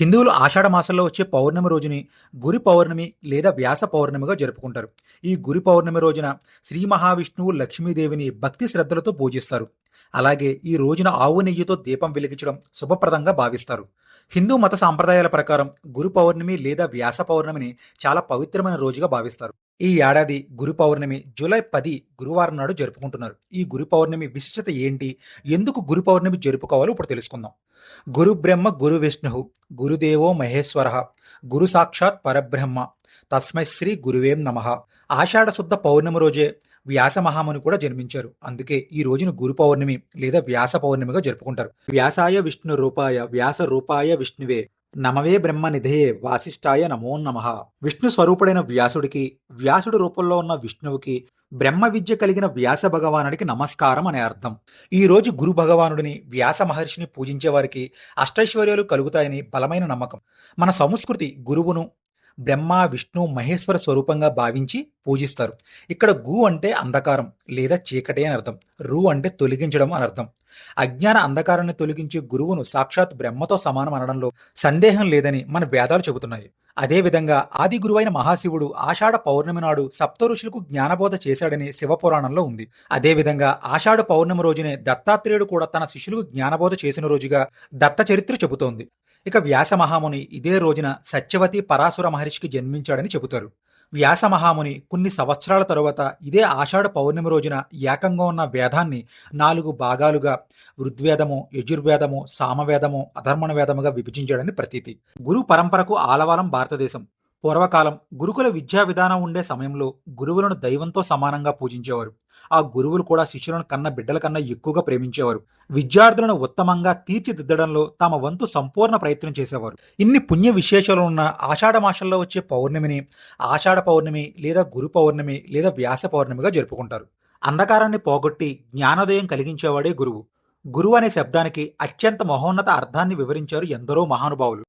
హిందువులు ఆషాఢ మాసంలో వచ్చే పౌర్ణమి రోజుని గురి పౌర్ణమి లేదా వ్యాస పౌర్ణమిగా జరుపుకుంటారు. ఈ గురి పౌర్ణమి రోజున శ్రీ మహావిష్ణువు లక్ష్మీదేవిని భక్తి శ్రద్ధలతో పూజిస్తారు. అలాగే ఈ రోజున ఆవు నెయ్యితో దీపం వెలిగించడం శుభప్రదంగా భావిస్తారు. హిందూ మత సాంప్రదాయాల ప్రకారం గురు పౌర్ణమి లేదా వ్యాస పౌర్ణమిని చాలా పవిత్రమైన రోజుగా భావిస్తారు. ఈ ఏడాది గురు పౌర్ణమి జూలై పది గురువారం నాడు జరుపుకుంటున్నారు. ఈ గురు పౌర్ణమి విశిష్టత ఏంటి? ఎందుకు గురు పౌర్ణమి జరుపుకోవాలో ఇప్పుడు తెలుసుకుందాం. గురు బ్రహ్మ గురు విష్ణు గురుదేవో మహేశ్వర గురు సాక్షాత్ పరబ్రహ్మ తస్మై శ్రీ గురువేం నమ. ఆషాఢ శుద్ధ పౌర్ణమి రోజే వ్యాస మహాముని కూడా జన్మించారు. అందుకే ఈ రోజున గురు పౌర్ణమి లేదా వ్యాస పౌర్ణమిగా జరుపుకుంటారు. వ్యాసాయ విష్ణు రూపాయ వ్యాస రూపాయ విష్ణువే నమవే బ్రహ్మ నిధయే వాసిష్ఠాయ నమో నమ. విష్ణు స్వరూపుడైన వ్యాసుడికి వ్యాసుడి రూపంలో ఉన్న విష్ణువుకి బ్రహ్మ విద్య కలిగిన వ్యాస భగవానుడికి నమస్కారం అనే అర్థం. ఈ రోజు గురు భగవానుడిని వ్యాస మహర్షిని పూజించే వారికి అష్టైశ్వర్యాలు కలుగుతాయని బలమైన నమ్మకం. మన సంస్కృతి గురువును బ్రహ్మ విష్ణు మహేశ్వర స్వరూపంగా భావించి పూజిస్తారు. ఇక్కడ గు అంటే అంధకారం లేదా చీకటి అని అర్థం. రు అంటే తొలగించడం అని అర్థం. అజ్ఞాన అంధకారాన్ని తొలగించే గురువును సాక్షాత్ బ్రహ్మతో సమానం అనడంలో సందేహం లేదని మన వేదాలు చెబుతున్నాయి. అదేవిధంగా ఆది గురువైన మహాశివుడు ఆషాఢ పౌర్ణమి నాడు సప్త ఋషులకు జ్ఞానబోధ చేశాడని శివపురాణంలో ఉంది. అదేవిధంగా ఆషాఢ పౌర్ణమి రోజునే దత్తాత్రేయుడు కూడా తన శిష్యులకు జ్ఞానబోధ చేసిన రోజుగా దత్త చరిత్ర చెబుతోంది. ఇక వ్యాస మహాముని ఇదే రోజున సత్యవతి పరాశుర మహర్షికి జన్మించాడని చెబుతారు. వ్యాస మహాముని కొన్ని సంవత్సరాల తరువాత ఇదే ఆషాఢ పౌర్ణమి రోజున ఏకంగా ఉన్న వేదాన్ని నాలుగు భాగాలుగా ఋగ్వేదము యజుర్వేదము సామవేదము అధర్మణ వేదముగా విభజించాడని ప్రతీతి. గురు పరంపరకు ఆలవాలం భారతదేశం. పూర్వకాలం గురుకుల విద్యా విధానం ఉండే సమయంలో గురువులను దైవంతో సమానంగా పూజించేవారు. ఆ గురువులు కూడా శిష్యులను కన్న బిడ్డల కన్నా ఎక్కువగా ప్రేమించేవారు. విద్యార్థులను ఉత్తమంగా తీర్చిదిద్దడంలో తమ వంతు సంపూర్ణ ప్రయత్నం చేసేవారు. ఇన్ని పుణ్య విశేషాలు ఉన్న ఆషాఢ మాసంలో వచ్చే పౌర్ణమిని ఆషాఢ పౌర్ణమి లేదా గురు పౌర్ణమి లేదా వ్యాస పౌర్ణమిగా జరుపుకుంటారు. అంధకారాన్ని పోగొట్టి జ్ఞానోదయం కలిగించేవాడే గురువు. గురువు అనే శబ్దానికి అత్యంత మహోన్నత అర్థాన్ని వివరించారు ఎందరో మహానుభావులు.